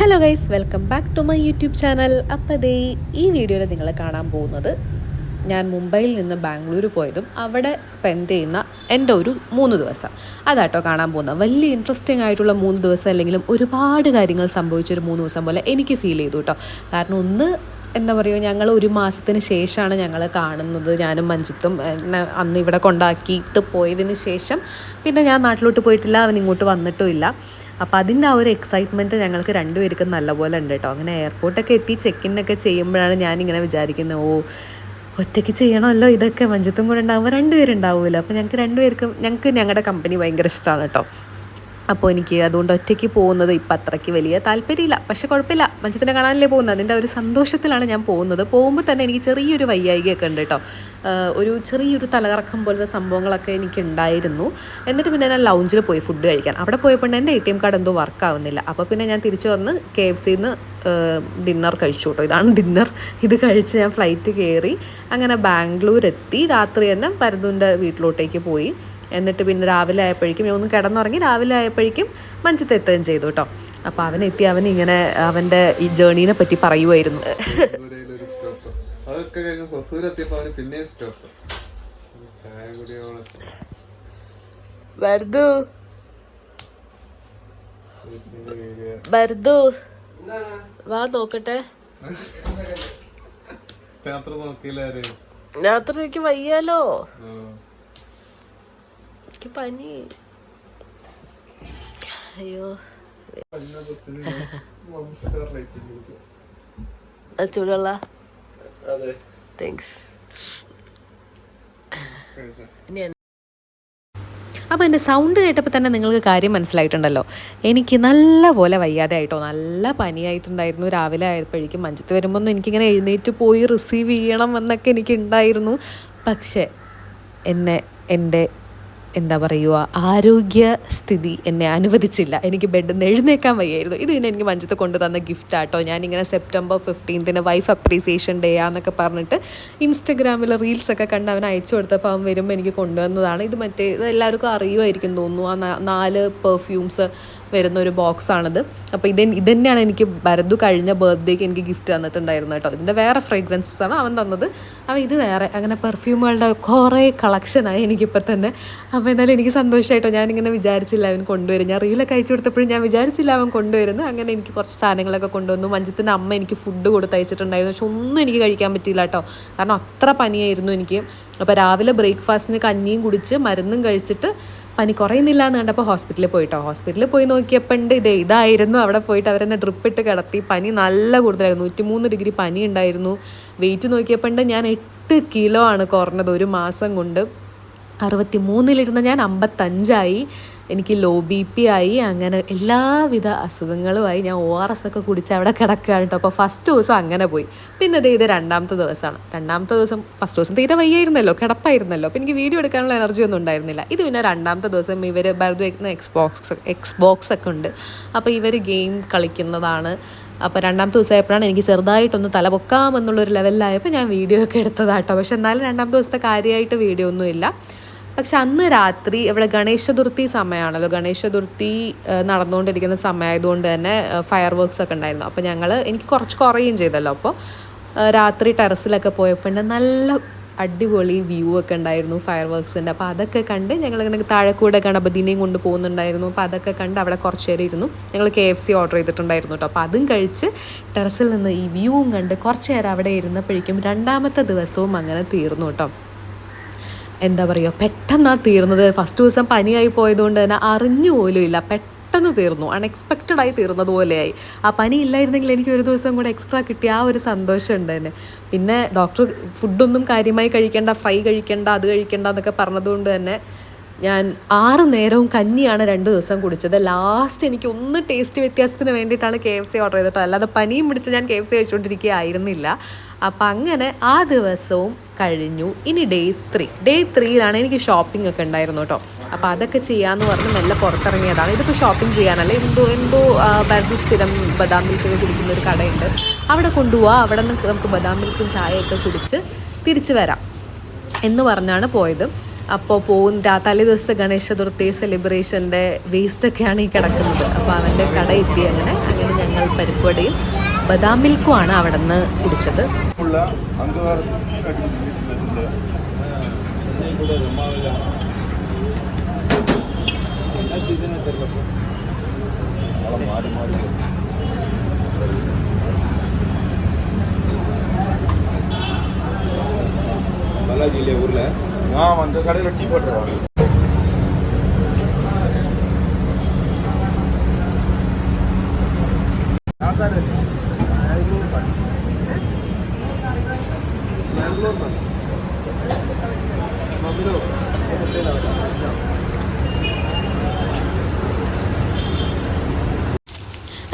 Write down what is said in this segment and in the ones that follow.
Hello guys welcome back to my YouTube channel അപ്പോൾ ഈ വീഡിയോയിൽ നിങ്ങൾ കാണാൻ പോകുന്നത് ഞാൻ മുംബൈയിൽ നിന്ന് ബാംഗ്ലൂർ പോയതും അവിടെ സ്പെൻഡ് ചെയ്യുന്ന എന്റെ ഒരു മൂന്ന് ദിവസം. അതാട്ടോ കാണാൻ പോകുന്നത്. വലിയ ഇൻട്രസ്റ്റിംഗ് ആയിട്ടുള്ള മൂന്ന് ദിവസം അല്ലെങ്കിലും ഒരുപാട് കാര്യങ്ങൾ സംഭവിച്ചൊരു മൂന്ന് ദിവസം പോലെ എനിക്ക് ഫീൽ ചെയ്തു കേട്ടോ കാരണം ഒന്ന് എന്താ പറയുക ഞങ്ങൾ ഒരു മാസത്തിന് ശേഷമാണ് ഞങ്ങൾ കാണുന്നത്. ഞാനും മഞ്ജിത്തും എന്നെ അന്ന് ഇവിടെ കൊണ്ടാക്കിയിട്ട് പോയതിന് ശേഷം പിന്നെ ഞാൻ നാട്ടിലോട്ട് പോയിട്ടില്ല അവൻ ഇങ്ങോട്ട് വന്നിട്ടുമില്ല. അപ്പോൾ അതിന്റെ ആ ഒരു എക്സൈറ്റ്മെന്റ് ഞങ്ങൾക്ക് രണ്ടുപേർക്കും നല്ലപോലെ ഉണ്ട് കേട്ടോ. അങ്ങനെ എയർപോർട്ടൊക്കെ എത്തി ചെക്കിനൊക്കെ ചെയ്യുമ്പോഴാണ് ഞാനിങ്ങനെ വിചാരിക്കുന്നത് ഓ ഒറ്റയ്ക്ക് ചെയ്യണമല്ലോ ഇതൊക്കെ. മഞ്ജിത്തും കൂടെ ഉണ്ടാകുമ്പോൾ രണ്ടുപേരുണ്ടാവുമല്ലോ അപ്പോൾ ഞങ്ങൾക്ക് രണ്ടുപേർക്കും ഞങ്ങൾക്ക് ഞങ്ങളുടെ കമ്പനി ഭയങ്കര ഇഷ്ടമാണ് കേട്ടോ. അപ്പോൾ എനിക്ക് അതുകൊണ്ട് ഒറ്റയ്ക്ക് പോകുന്നത് ഇപ്പം അത്രയ്ക്ക് വലിയ താല്പര്യമില്ല. പക്ഷെ കുഴപ്പമില്ല. മഞ്ചത്തിനെ കാണാനല്ലേ പോകുന്നത്. അതിന്റെ ഒരു സന്തോഷത്തിലാണ് ഞാൻ പോകുന്നത്. പോകുമ്പോൾ തന്നെ എനിക്ക് ചെറിയൊരു വയ്യായികയൊക്കെ ഉണ്ട് കേട്ടോ. ഒരു ചെറിയൊരു തലകറക്കം പോലത്തെ സംഭവങ്ങളൊക്കെ എനിക്ക് ഉണ്ടായിരുന്നു എന്നിട്ട് പിന്നെ ഞാൻ ലൗഞ്ചിൽ പോയി ഫുഡ് കഴിക്കാൻ. അവിടെ പോയപ്പോൾ എന്റെ എ ടി എം കാർഡ് എന്തോ വർക്ക് ആവുന്നില്ല. അപ്പോൾ പിന്നെ ഞാൻ തിരിച്ചു വന്ന് കെ എഫ് സിന്ന് ഡിന്നർ കഴിച്ചു കേട്ടോ. ഇതാണ് ഡിന്നർ ഇത് കഴിച്ച് ഞാൻ ഫ്ലൈറ്റ് കയറി അങ്ങനെ ബാംഗ്ലൂർ എത്തി രാത്രി തന്നെ പരതുന്റെ വീട്ടിലോട്ടേക്ക് പോയി. എന്നിട്ട് പിന്നെ രാവിലെ ആയപ്പോഴേക്കും ഞാൻ ഒന്ന് കിടന്നുറങ്ങി രാവിലെ ആയപ്പോഴേക്കും മഞ്ചത്ത് എത്തുകയും ചെയ്തു കേട്ടോ. അപ്പോൾ അവനെത്തി അവൻ ഇങ്ങനെ അവന്റെ ഈ ജേണീനെ പറ്റി പറയുമായിരുന്നു ഒരു സ്റ്റോപ്പ് അതൊക്കെ കഴിഞ്ഞ് ഹൊസൂർ എത്തിയപ്പോ അവന് പിന്നെയും സ്റ്റോപ്പ് ചായ കുടിയോളം ബർദു ചേച്ചിന്റെ ബർദു വാ നോക്കട്ടെ. രാത്രി നോക്കിയില്ലാരും രാത്രി എനിക്ക് വയ്യാലോ? എനിക്ക് പനി അയ്യോ ചൂടുള്ള താങ്ക്സ് ഇനി അപ്പോൾ എന്റെ സൗണ്ട് കേട്ടപ്പോൾ തന്നെ നിങ്ങൾക്ക് കാര്യം മനസ്സിലായിട്ടുണ്ടല്ലോ. എനിക്ക് നല്ല പോലെ വയ്യാതെ ആയിട്ടോ നല്ല പനിയായിട്ടുണ്ടായിരുന്നു. രാവിലെ ആയപ്പോഴേക്കും മഞ്ചത്ത് വരുമ്പോൾ ഒന്നും എനിക്കിങ്ങനെ എഴുന്നേറ്റ് പോയി റിസീവ് ചെയ്യണം എന്നൊക്കെ എനിക്ക് ഉണ്ടായിരുന്നു പക്ഷേ എന്നെ എന്റെ എന്താ പറയുക ആരോഗ്യസ്ഥിതി എന്നെ അനുവദിച്ചില്ല. എനിക്ക് ബെഡിൽ നിന്ന് എഴുന്നേക്കാൻ വയ്യായിരുന്നു. ഇത് പിന്നെ എനിക്ക് മഞ്ചത്ത് കൊണ്ടു തന്ന ഗിഫ്റ്റ് ആട്ടോ. ഞാനിങ്ങനെ സെപ്റ്റംബർ ഫിഫ്റ്റീൻത്തിന് വൈഫ് അപ്രീസിയേഷൻ ഡേ ആന്നൊക്കെ പറഞ്ഞിട്ട് ഇൻസ്റ്റഗ്രാമിൽ റീൽസൊക്കെ കണ്ട് അവൻ അയച്ചു കൊടുത്തപ്പോൾ അവൻ വരുമ്പോൾ എനിക്ക് കൊണ്ടുവന്നതാണ്. ഇത് മറ്റേ ഇത് എല്ലാവർക്കും അറിയുമായിരിക്കും തോന്നുന്നു. ആ നാല് പെർഫ്യൂംസ് വരുന്ന ഒരു ബോക്സാണിത്. അപ്പോൾ ഇത് ഇതന്നെയാണ് എനിക്ക് ഭരതു കഴിഞ്ഞ ബർത്ത്ഡേക്ക് എനിക്ക് ഗിഫ്റ്റ് തന്നിട്ടുണ്ടായിരുന്നു കേട്ടോ. ഇതിന്റെ വേറെ ഫ്രേഗ്രൻസസ് ആണ് അവൻ തന്നത്. അപ്പോൾ ഇത് വേറെ അങ്ങനെ പെർഫ്യൂമുകളുടെ കുറേ കളക്ഷനായി എനിക്കിപ്പോൾ തന്നെ. അപ്പോൾ എന്നാലും എനിക്ക് സന്തോഷമായിട്ടോ ഞാനിങ്ങനെ വിചാരിച്ചില്ല അവൻ കൊണ്ടുവരും. ഞാൻ റീലൊക്കെ അയച്ചു കൊടുത്തപ്പോഴും ഞാൻ വിചാരിച്ചില്ല അവൻ കൊണ്ടുവരുന്നു. അങ്ങനെ എനിക്ക് കുറച്ച് സാധനങ്ങളൊക്കെ കൊണ്ടുവന്നു. മഞ്ചത്തിന്റെ അമ്മ എനിക്ക് ഫുഡ് കൊടുത്തയച്ചിട്ടുണ്ടായിരുന്നു. പക്ഷെ ഒന്നും എനിക്ക് കഴിക്കാൻ പറ്റിയില്ല കേട്ടോ. കാരണം അത്ര പനിയായിരുന്നു എനിക്ക്. അപ്പോൾ രാവിലെ ബ്രേക്ക്ഫാസ്റ്റിന് കഞ്ഞിയും കുടിച്ച് മരുന്നും കഴിച്ചിട്ട് പനി കുറയുന്നില്ല എന്ന് കണ്ടപ്പോൾ ഹോസ്പിറ്റലിൽ പോയിട്ടോ. ഹോസ്പിറ്റലിൽ പോയി നോക്കിയപ്പോൾ ഉണ്ട്. ഇത് ഇതായിരുന്നു. അവിടെ പോയിട്ട് അവരെന്നെ ഡ്രിപ്പിട്ട് കിടത്തി. പനി നല്ല കൂടുതലായിരുന്നു. നൂറ്റിമൂന്ന് ഡിഗ്രി പനി ഉണ്ടായിരുന്നു. വെയിറ്റ് നോക്കിയപ്പോൾ ഉണ്ട്. ഞാൻ എട്ട് കിലോ ആണ് കുറഞ്ഞത് ഒരു മാസം കൊണ്ട്. അറുപത്തി മൂന്നിലിരുന്ന ഞാൻ അമ്പത്തഞ്ചായി. എനിക്ക് ലോ ബി പി ആയി അങ്ങനെ എല്ലാവിധ അസുഖങ്ങളുമായി ഞാൻ ഒ ആർ എസ് ഒക്കെ കുടിച്ച് അവിടെ കിടക്കുകയാണ് കേട്ടോ അപ്പോൾ ഫസ്റ്റ് ദിവസം അങ്ങനെ പോയി. പിന്നെ ദേ ഇത് രണ്ടാമത്തെ ദിവസമാണ്. രണ്ടാമത്തെ ദിവസം ഫസ്റ്റ് ദിവസം തീരെ വയ്യായിരുന്നല്ലോ കിടപ്പായിരുന്നല്ലോ. അപ്പോൾ എനിക്ക് വീഡിയോ എടുക്കാനുള്ള എനർജി ഒന്നും ഉണ്ടായിരുന്നില്ല. ഇത് പിന്നെ രണ്ടാമത്തെ ദിവസം ഇവർ ഭരത് വയ്ക്കുന്ന എക്സ് ബോക്സ് എക്സ് ബോക്സ് ഒക്കെ ഉണ്ട്. അപ്പോൾ ഇവർ ഗെയിം കളിക്കുന്നതാണ്. അപ്പോൾ രണ്ടാമത്തെ ദിവസമായപ്പോഴാണ് എനിക്ക് ചെറുതായിട്ടൊന്ന് തല പൊക്കാമെന്നുള്ളൊരു ലെവലിലായപ്പോൾ ഞാൻ വീഡിയോ ഒക്കെ എടുത്തതാട്ടോ പക്ഷെ എന്നാലും രണ്ടാമത്തെ ദിവസത്തെ കാര്യമായിട്ട് വീഡിയോ ഒന്നുമില്ല. പക്ഷെ അന്ന് രാത്രി ഇവിടെ ഗണേശ ചതുർത്ഥി സമയമാണല്ലോ. ഗണേശ ചതുർത്ഥി നടന്നുകൊണ്ടിരിക്കുന്ന സമയമായതുകൊണ്ട് തന്നെ ഫയർ വർക്ക്സ് ഒക്കെ ഉണ്ടായിരുന്നു. അപ്പോൾ ഞങ്ങൾ എനിക്ക് കുറച്ച് കുറയുകയും ചെയ്തല്ലോ. അപ്പോൾ രാത്രി ടെറസിലൊക്കെ പോയപ്പോൾ നല്ല അടിപൊളി വ്യൂ ഒക്കെ ഉണ്ടായിരുന്നു ഫയർ വർക്ക്സിന്റെ അപ്പോൾ അതൊക്കെ കണ്ട് ഞങ്ങളിങ്ങനെ താഴെ കൂടെ ഗണപതിനെയും കൊണ്ട് പോകുന്നുണ്ടായിരുന്നു. അപ്പോൾ അതൊക്കെ കണ്ട് അവിടെ കുറച്ച് നേരം ഇരുന്നു. ഞങ്ങൾ കെ എഫ് സി ഓർഡർ ചെയ്തിട്ടുണ്ടായിരുന്നു കേട്ടോ അപ്പോൾ അതും കഴിച്ച് ടെറസിൽ നിന്ന് ഈ വ്യൂവും കണ്ട് കുറച്ച് നേരം അവിടെ ഇരുന്നപ്പോഴേക്കും രണ്ടാമത്തെ ദിവസവും അങ്ങനെ തീർന്നു കേട്ടോ എന്താ പറയുക പെട്ടെന്നാണ് തീർന്നത്. ഫസ്റ്റ് ദിവസം പനിയായി പോയതുകൊണ്ട് തന്നെ അറിഞ്ഞു പോലും ഇല്ല. പെട്ടെന്ന് തീർന്നു. അൺഎക്സ്പെക്റ്റഡ് ആയി തീർന്നത് പോലെയായി. ആ പനി ഇല്ലായിരുന്നെങ്കിൽ എനിക്ക് ഒരു ദിവസം കൂടെ എക്സ്ട്രാ കിട്ടിയ ആ ഒരു സന്തോഷം ഉണ്ട് തന്നെ. പിന്നെ ഡോക്ടർ ഫുഡൊന്നും കാര്യമായി കഴിക്കേണ്ട ഫ്രൈ കഴിക്കേണ്ട അത് കഴിക്കേണ്ട എന്നൊക്കെ പറഞ്ഞതുകൊണ്ട് തന്നെ ഞാൻ ആറ് നേരവും കഞ്ഞിയാണ് രണ്ട് ദിവസം കുടിച്ചത്. ലാസ്റ്റ് എനിക്ക് ഒന്ന് ടേസ്റ്റ് വ്യത്യാസത്തിന് വേണ്ടിയിട്ടാണ് കെ എഫ് സി ഓർഡർ ചെയ്തിട്ടോ അല്ലാതെ പനിയും പിടിച്ച് ഞാൻ കെ എഫ് സി കഴിച്ചുകൊണ്ടിരിക്കുകയായിരുന്നില്ല അപ്പം അങ്ങനെ ആ ദിവസവും കഴിഞ്ഞു. ഇനി ഡേ ത്രീ ഡേ ത്രീയിലാണ് എനിക്ക് ഷോപ്പിംഗ് ഒക്കെ ഉണ്ടായിരുന്നു കേട്ടോ. അപ്പോൾ അതൊക്കെ ചെയ്യാമെന്ന് പറഞ്ഞ് മെല്ലെ പുറത്തിറങ്ങിയതാണ്. ഇതിപ്പോൾ ഷോപ്പിംഗ് ചെയ്യാനല്ല? എന്തോ എന്തോ ബർദു സ്ഥിരം ബദാം മിൽക്കൊക്കെ കുടിക്കുന്ന ഒരു കടയുണ്ട്. അവിടെ കൊണ്ടുപോവാം. അവിടെ നിന്ന് നമുക്ക് ബദാം മിൽക്കും ചായയൊക്കെ കുടിച്ച് തിരിച്ചു വരാം എന്ന് പറഞ്ഞാണ് പോയത്. അപ്പോൾ പോകും രാ- തലേ ദിവസത്തെ ഗണേശ ചതുർത്ഥി സെലിബ്രേഷൻ്റെ വേസ്റ്റൊക്കെയാണ് ഈ കിടക്കുന്നത് അപ്പോൾ അവൻ്റെ കട എത്തി അങ്ങനെ അങ്ങനെ ഞങ്ങൾ ഞങ്ങൾ പരിപ്പുവടയും ബദാം മിൽക്കുമാണ് അവിടെ നിന്ന് കുടിച്ചത് உள்ள அங்க வேற கட்டி வச்சிருக்கீங்க மாறி மாறி பாலாஜி இல்லையா ஊர்ல ஆமாம் இந்த கடையில் டீ போட்டுருவாங்க மதுரை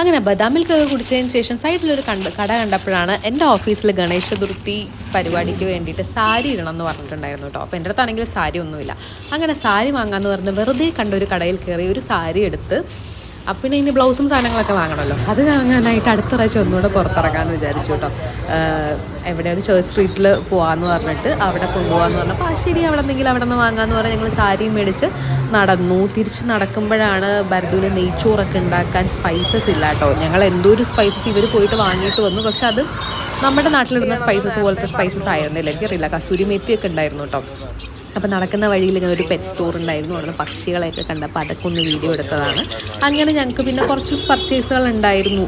അങ്ങനെ ബദാം മിൽക്കൊക്കെ കുടിച്ചതിന് ശേഷം സൈഡിലൊരു കണ്ട കട കണ്ടപ്പോഴാണ് എന്റെ ഓഫീസിൽ ഗണേശ ചതുർത്ഥി പരിപാടിക്ക് വേണ്ടിയിട്ട് സാരി ഇടണം എന്ന് പറഞ്ഞിട്ടുണ്ടായിരുന്നു കേട്ടോ. അപ്പോൾ എന്റെ അടുത്താണെങ്കിൽ സാരി ഒന്നുമില്ല. അങ്ങനെ സാരി വാങ്ങാമെന്ന് പറഞ്ഞ് വെറുതെ കണ്ട ഒരു കടയിൽ കയറി ഒരു സാരി എടുത്ത് അപ്പം പിന്നെ ഇനി ബ്ലൗസും സാധനങ്ങളൊക്കെ വാങ്ങണമല്ലോ. അത് വാങ്ങാനായിട്ട് അടുത്ത പ്രാവശ്യം ഒന്നുകൂടെ പുറത്തിറങ്ങാമെന്ന് വിചാരിച്ചു കേട്ടോ. എവിടെ ഒരു ചേർച്ച് സ്ട്രീറ്റിൽ പോകാമെന്ന് പറഞ്ഞിട്ട് അവിടെ കൊണ്ടുപോകാമെന്ന് പറഞ്ഞപ്പോൾ ആ ശരി അവിടെ എന്തെങ്കിലും അവിടെ നിന്ന് വാങ്ങാമെന്ന് പറഞ്ഞ് ഞങ്ങൾ സാരിയും മേടിച്ച് നടന്നു. തിരിച്ച് നടക്കുമ്പോഴാണ് ഭരതൂര് നെയ്ച്ചോറൊക്കെ ഉണ്ടാക്കാൻ സ്പൈസസ് ഇല്ല കേട്ടോ. ഞങ്ങൾ എന്തോ ഒരു സ്പൈസസ് ഇവർ പോയിട്ട് വാങ്ങിയിട്ട് വന്നു. പക്ഷെ അത് നമ്മുടെ നാട്ടിലിടുന്ന സ്പൈസസ് പോലത്തെ സ്പൈസസ് ആയിരുന്നില്ല. എനിക്കറിയില്ല കസൂരി മേത്തിയൊക്കെ ഉണ്ടായിരുന്നു കേട്ടോ. അപ്പോൾ നടക്കുന്ന വഴിയിൽ ഇങ്ങനെ ഒരു പെറ്റ് സ്റ്റോർ ഉണ്ടായിരുന്നു. അവിടുന്ന് പക്ഷികളെയൊക്കെ കണ്ടപ്പോൾ അതൊക്കെ ഒന്ന് വീഡിയോ എടുത്തതാണ്. അങ്ങനെ ഞങ്ങൾക്ക് പിന്നെ കുറച്ച് പർച്ചേസുകൾ ഉണ്ടായിരുന്നു.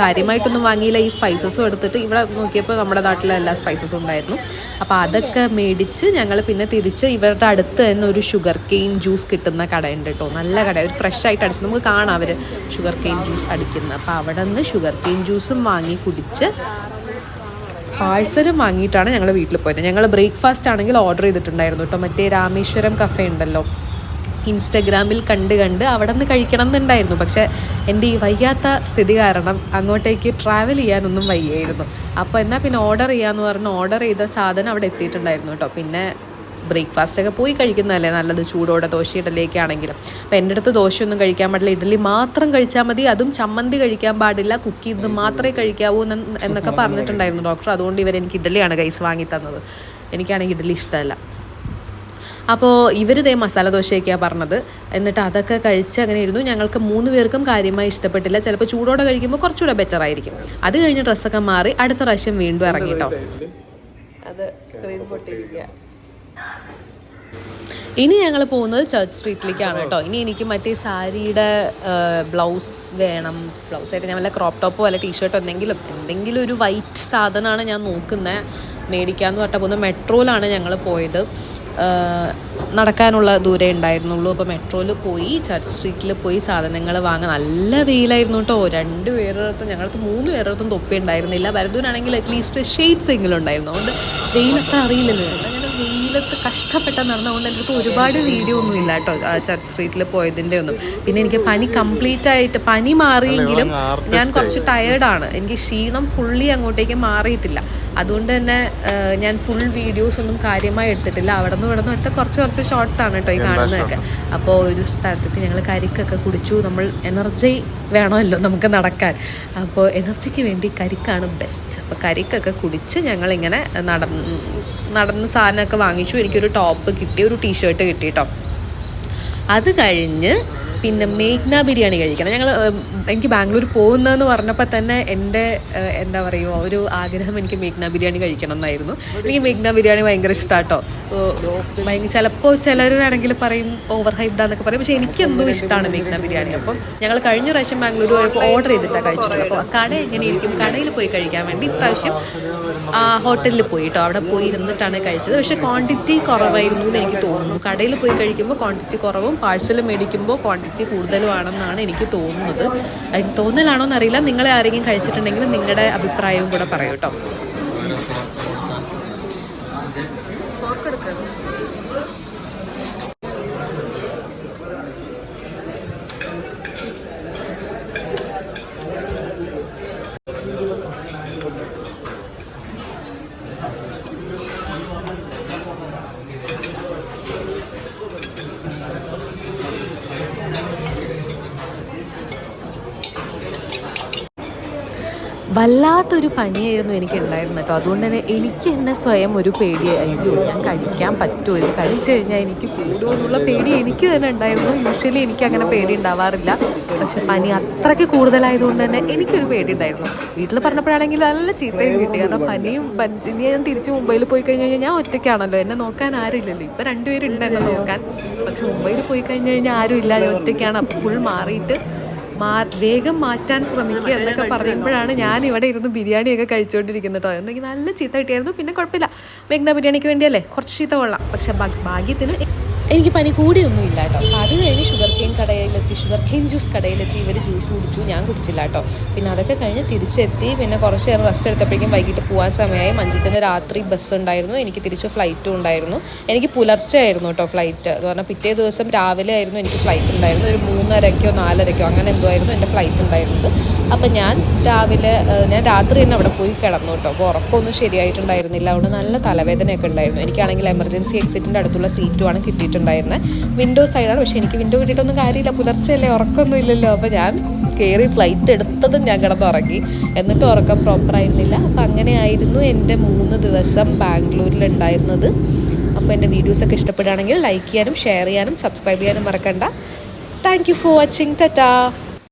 കാര്യമായിട്ടൊന്നും വാങ്ങിയില്ല. ഈ സ്പൈസസും എടുത്തിട്ട് ഇവിടെ നോക്കിയപ്പോൾ നമ്മുടെ നാട്ടിലെ എല്ലാ സ്പൈസസും ഉണ്ടായിരുന്നു. അപ്പോൾ അതൊക്കെ മേടിച്ച് ഞങ്ങൾ പിന്നെ തിരിച്ച് ഇവരുടെ അടുത്ത് തന്നെ ഒരു ഷുഗർ കെയിൻ ജ്യൂസ് കിട്ടുന്ന കടയുണ്ട് കേട്ടോ. നല്ല കട ഒരു ഫ്രഷ് ആയിട്ട് അടിച്ച് നമുക്ക് കാണാം അവർ ഷുഗർ കെയിൻ ജ്യൂസ് അടിക്കുന്നത് അപ്പോൾ അവിടെ നിന്ന് ഷുഗർ കെയിൻ ജ്യൂസും വാങ്ങി കുടിച്ച് പാഴ്സലും വാങ്ങിയിട്ടാണ് ഞങ്ങൾ വീട്ടിൽ പോയത്. ഞങ്ങൾ ബ്രേക്ക്ഫാസ്റ്റ് ആണെങ്കിൽ ഓർഡർ ചെയ്തിട്ടുണ്ടായിരുന്നു കേട്ടോ. മറ്റേ രാമേശ്വരം കഫേ ഉണ്ടല്ലോ. ഇൻസ്റ്റഗ്രാമിൽ കണ്ട് കണ്ട് അവിടെ നിന്ന് കഴിക്കണം എന്നുണ്ടായിരുന്നു. പക്ഷേ എന്റെ ഈ വയ്യാത്ത സ്ഥിതി കാരണം അങ്ങോട്ടേക്ക് ട്രാവൽ ചെയ്യാനൊന്നും വയ്യായിരുന്നു. അപ്പോൾ എന്നാൽ പിന്നെ ഓർഡർ ചെയ്യാമെന്ന് പറഞ്ഞ് ഓർഡർ ചെയ്ത സാധനം അവിടെ എത്തിയിട്ടുണ്ടായിരുന്നു കേട്ടോ. പിന്നെ ബ്രേക്ക്ഫാസ്റ്റ് ഒക്കെ പോയി കഴിക്കുന്നതല്ലേ നല്ലത്? ചൂടോടെ ദോശ ഇഡലിയൊക്കെയാണെങ്കിലും അപ്പോൾ എന്റെ അടുത്ത് ദോശയൊന്നും കഴിക്കാൻ പാടില്ല. ഇഡലി മാത്രം കഴിച്ചാൽ മതി. അതും ചമ്മന്തി കഴിക്കാൻ പാടില്ല. കുക്ക് ചെയ്ത് മാത്രമേ കഴിക്കാവൂ എന്ന് എന്നൊക്കെ പറഞ്ഞിട്ടുണ്ടായിരുന്നു ഡോക്ടർ. അതുകൊണ്ട് ഇവർ എനിക്ക് ഇഡലിയാണ് കൈസ് വാങ്ങി തന്നത്. എനിക്കാണെങ്കിൽ ഇഡലി ഇഷ്ടമല്ല. അപ്പോൾ ഇവരിതേ മസാല ദോശയൊക്കെയാണ് പറഞ്ഞത്. എന്നിട്ട് അതൊക്കെ കഴിച്ച് അങ്ങനെ ഇരുന്നു. ഞങ്ങൾക്ക് മൂന്ന് പേർക്കും കാര്യമായി ഇഷ്ടപ്പെട്ടില്ല. ചിലപ്പോൾ ചൂടോടെ കഴിക്കുമ്പോൾ കുറച്ചുകൂടെ ബെറ്റർ ആയിരിക്കും. അത് കഴിഞ്ഞ് ഡ്രസ്സൊക്കെ മാറി അടുത്ത പ്രാവശ്യം വീണ്ടും ഇറങ്ങിട്ടോ. അത് സ്ക്രീൻ പൊട്ടിയിരിക്കുക ഇനി ഞങ്ങൾ പോകുന്നത് ചർച്ച് സ്ട്രീറ്റിലേക്കാണ് കേട്ടോ. ഇനി എനിക്ക് മറ്റേ സാരിയുടെ ബ്ലൗസ് വേണം. ബ്ലൗസ് ആയിട്ട് ഞാൻ വല്ല ക്രോപ്പ് ടോപ്പ് വല്ല ടീഷർട്ടോ എന്തെങ്കിലും എന്തെങ്കിലും ഒരു വൈറ്റ് സാധനമാണ് ഞാൻ നോക്കുന്നത് മേടിക്കാമെന്ന് പറഞ്ഞാൽ പോകുന്നത് മെട്രോയിലാണ് ഞങ്ങൾ പോയത്. നടക്കാനുള്ള ദൂരെ ഉണ്ടായിരുന്നുള്ളൂ. അപ്പോൾ മെട്രോയിൽ പോയി ചർച്ച് സ്ട്രീറ്റിൽ പോയി സാധനങ്ങൾ വാങ്ങാൻ. നല്ല വെയിലായിരുന്നു കേട്ടോ. രണ്ട് പേരുടെ ഞങ്ങളടുത്ത് മൂന്ന് പേരുടെ തൊപ്പി ഉണ്ടായിരുന്നില്ല. ഭരതൂരാണെങ്കിൽ അറ്റ്ലീസ്റ്റ് ഷെയ്ഡ്സ് എങ്കിലും ഉണ്ടായിരുന്നു. അതുകൊണ്ട് വെയിലൊക്കെ അറിയില്ലല്ലോ. അങ്ങനെ വെയിലത്ത് കഷ്ടപ്പെട്ട നടന്നുകൊണ്ട് എന്റെ അടുത്ത് ഒരുപാട് വീഡിയോ ഒന്നും ഇല്ല കേട്ടോ. ആ ചർച്ച് സ്ട്രീറ്റിൽ പോയതിന്റെ ഒന്നും. പിന്നെ എനിക്ക് പനി കംപ്ലീറ്റ് ആയിട്ട് പനി മാറിയെങ്കിലും ഞാൻ കുറച്ച് ടയേർഡാണ് എനിക്ക് ക്ഷീണം ഫുള്ളി അങ്ങോട്ടേക്ക് മാറിയിട്ടില്ല. അതുകൊണ്ട് തന്നെ ഞാൻ ഫുൾ വീഡിയോസ് ഒന്നും കാര്യമായി എടുത്തിട്ടില്ല. അവിടെ നിന്ന് ഇവിടെ നിന്ന് എടുത്ത കുറച്ച് കുറച്ച് ഷോർട്സ് ആണ് കേട്ടോ ഈ കാണുന്നതൊക്കെ. അപ്പോൾ ഒരു സ്ഥലത്തേക്ക് ഞങ്ങൾ കരിക്കൊക്കെ കുടിച്ചു. നമ്മൾ എനർജി വേണമല്ലോ നമുക്ക് നടക്കാൻ. അപ്പോൾ എനർജിക്ക് വേണ്ടി കരിക്കാണ് ബെസ്റ്റ് അപ്പോൾ കരിക്കൊക്കെ കുടിച്ച് ഞങ്ങളിങ്ങനെ നടന്ന് നടന്ന് സാധനമൊക്കെ വാങ്ങിച്ചു. എനിക്കൊരു ടോപ്പ് കിട്ടി ഒരു ടീഷർട്ട് കിട്ടി കേട്ടോ അത് കഴിഞ്ഞ് പിന്നെ മേഘ്ന ബിരിയാണി കഴിക്കണം. ഞങ്ങൾ എനിക്ക് ബാംഗ്ലൂർ പോകുന്നതെന്ന് പറഞ്ഞപ്പോൾ തന്നെ എന്റെ എന്താ പറയുക ഒരു ആഗ്രഹം എനിക്ക് മേഘ്ന ബിരിയാണി കഴിക്കണം എന്നായിരുന്നു. എനിക്ക് മേഘ്ന ബിരിയാണി ഭയങ്കര ഇഷ്ടമാട്ടോ ഭയങ്കര ചിലപ്പോൾ ചിലരാണെങ്കിൽ പറയും ഓവർ ഹൈപ്ഡാന്നൊക്കെ പറയും. പക്ഷേ എനിക്ക് എന്തോ ഇഷ്ടമാണ് മേഘ്ന ബിരിയാണി. അപ്പം ഞങ്ങൾ കഴിഞ്ഞ പ്രാവശ്യം ബാംഗ്ലൂർ പോയപ്പോൾ ഓർഡർ ചെയ്തിട്ടാണ് കഴിച്ചിട്ടുള്ളത്. അപ്പോൾ കട എങ്ങനെയിരിക്കും? കടയിൽ പോയി കഴിക്കാൻ വേണ്ടി ഇപ്രാവശ്യം ആ ഹോട്ടലിൽ പോയി കേട്ടോ അവിടെ പോയി ഇരുന്നിട്ടാണ് കഴിച്ചത്. പക്ഷെ ക്വാണ്ടിറ്റി കുറവായിരുന്നു എന്ന് എനിക്ക് തോന്നുന്നു. കടയിൽ പോയി കഴിക്കുമ്പോൾ ക്വാണ്ടിറ്റി കുറവും പാഴ്സൽ മേടിക്കുമ്പോൾ ക്വാണ്ടിറ്റി കൂടുതലുമാണെന്നാണ് എനിക്ക് തോന്നുന്നത്. തോന്നലാണോ എന്നറിയില്ല നിങ്ങളെ ആരെങ്കിലും കഴിച്ചിട്ടുണ്ടെങ്കിൽ നിങ്ങളുടെ അഭിപ്രായവും കൂടെ പറയൂ കേട്ടോ. വല്ലാത്തൊരു പനിയായിരുന്നു എനിക്ക് ഉണ്ടായിരുന്നത് കേട്ടോ. അതുകൊണ്ട് തന്നെ എനിക്ക് തന്നെ സ്വയം ഒരു പേടിയായിരുന്നു ഞാൻ കഴിക്കാൻ പറ്റുമോ ഇത് കഴിച്ചു കഴിഞ്ഞാൽ എനിക്ക് കൂടുതലുള്ള പേടി എനിക്ക് തന്നെ ഉണ്ടായിരുന്നു. യൂഷ്വലി എനിക്ക് അങ്ങനെ പേടി ഉണ്ടാവാറില്ല. പക്ഷെ പനി അത്രയ്ക്ക് കൂടുതലായതുകൊണ്ട് തന്നെ എനിക്കൊരു പേടി ഉണ്ടായിരുന്നു. വീട്ടിൽ പറഞ്ഞപ്പോഴാണെങ്കിൽ നല്ല ചീത്തയും കിട്ടി. കാരണം പനിയും പഞ്ചിനി ഞാൻ തിരിച്ച് മുംബൈയിൽ പോയി കഴിഞ്ഞു കഴിഞ്ഞാൽ ഞാൻ ഒറ്റയ്ക്കാണല്ലോ. എന്നെ നോക്കാൻ ആരുമില്ലല്ലോ. ഇപ്പം രണ്ടുപേരുണ്ട് എന്നെ നോക്കാൻ. പക്ഷെ മുംബൈയിൽ പോയി കഴിഞ്ഞു കഴിഞ്ഞാൽ ആരും ഇല്ല. ഞാൻ ഒറ്റയ്ക്കാണ്. ഫുൾ മാറിയിട്ട് വേഗം മാറ്റാൻ ശ്രമിക്കുക എന്നൊക്കെ പറയുമ്പോഴാണ് ഞാൻ ഇവിടെ ഇരുന്ന് ബിരിയാണിയൊക്കെ കഴിച്ചുകൊണ്ടിരിക്കുന്നത് കേട്ടോ. എന്നെങ്കിൽ നല്ല ചീത്ത കിട്ടിയായിരുന്നു പിന്നെ കുഴപ്പമില്ല. വേഗം ബിരിയാണിക്ക് വേണ്ടിയല്ലേ? കുറച്ച് ചീത്ത കൊള്ളാം. പക്ഷെ ഭാഗ്യത്തിന് എനിക്ക് പനി കൂടിയൊന്നും ഇല്ല കേട്ടോ. അപ്പോൾ അത് കഴിഞ്ഞ് ഷുഗർ കെയിൻ കടയിലെത്തി ഷുഗർ കെയിൻ ജ്യൂസ് കടയിലെത്തി ഇവർ ജ്യൂസ് കുടിച്ചു. ഞാൻ കുടിച്ചില്ല കേട്ടോ. പിന്നെ അതൊക്കെ കഴിഞ്ഞ് തിരിച്ചെത്തി. പിന്നെ കുറച്ച് നേരം റെസ്റ്റ് എടുത്തപ്പോഴേക്കും വൈകിട്ട് പോകാൻ സമയമായി. മഞ്ചത്തിന് രാത്രി ബസ് ഉണ്ടായിരുന്നു. എനിക്ക് തിരിച്ച് ഫ്ലൈറ്റും ഉണ്ടായിരുന്നു. എനിക്ക് പുലർച്ചെ ആയിരുന്നു കേട്ടോ ഫ്ലൈറ്റ് എന്ന് പറഞ്ഞാൽ പിറ്റേ ദിവസം രാവിലെ ആയിരുന്നു എനിക്ക് ഫ്ലൈറ്റ് ഉണ്ടായിരുന്നു ഒരു മൂന്നരയ്ക്കോ നാലരയ്ക്കോ അങ്ങനെ എന്തോ ആയിരുന്നു എന്റെ ഫ്ലൈറ്റ് ഉണ്ടായിരുന്നത്. അപ്പം ഞാൻ രാവിലെ ഞാൻ രാത്രി തന്നെ അവിടെ പോയി കിടന്നു കേട്ടോ. അപ്പോൾ ഉറക്കമൊന്നും ശരിയായിട്ടുണ്ടായിരുന്നില്ല. അവിടെ നല്ല തലവേദനയൊക്കെ ഉണ്ടായിരുന്നു. എനിക്കാണെങ്കിൽ എമർജൻസി എക്സിറ്റിന്റെ അടുത്തുള്ള സീറ്റുമാണ് കിട്ടിയിട്ടുണ്ടായിരുന്നത് വിൻഡോ സൈഡാണ് പക്ഷേ എനിക്ക് വിൻഡോ കിട്ടിയിട്ടൊന്നും കാര്യമില്ല. പുലർച്ചെയല്ലേ ഉറക്കമൊന്നും ഇല്ലല്ലോ. അപ്പോൾ ഞാൻ കയറി ഫ്ലൈറ്റ് എടുത്തതും ഞാൻ കിടന്നുറങ്ങി. എന്നിട്ട് ഉറക്കം പ്രോപ്പറായിരുന്നില്ല അപ്പം അങ്ങനെയായിരുന്നു എന്റെ മൂന്ന് ദിവസം ബാംഗ്ലൂരിൽ ഉണ്ടായിരുന്നത് അപ്പോൾ എന്റെ വീഡിയോസൊക്കെ ഇഷ്ടപ്പെടുകയാണെങ്കിൽ ലൈക്ക് ചെയ്യാനും ഷെയർ ചെയ്യാനും സബ്സ്ക്രൈബ് ചെയ്യാനും മറക്കണ്ട. Thank you for watching Tata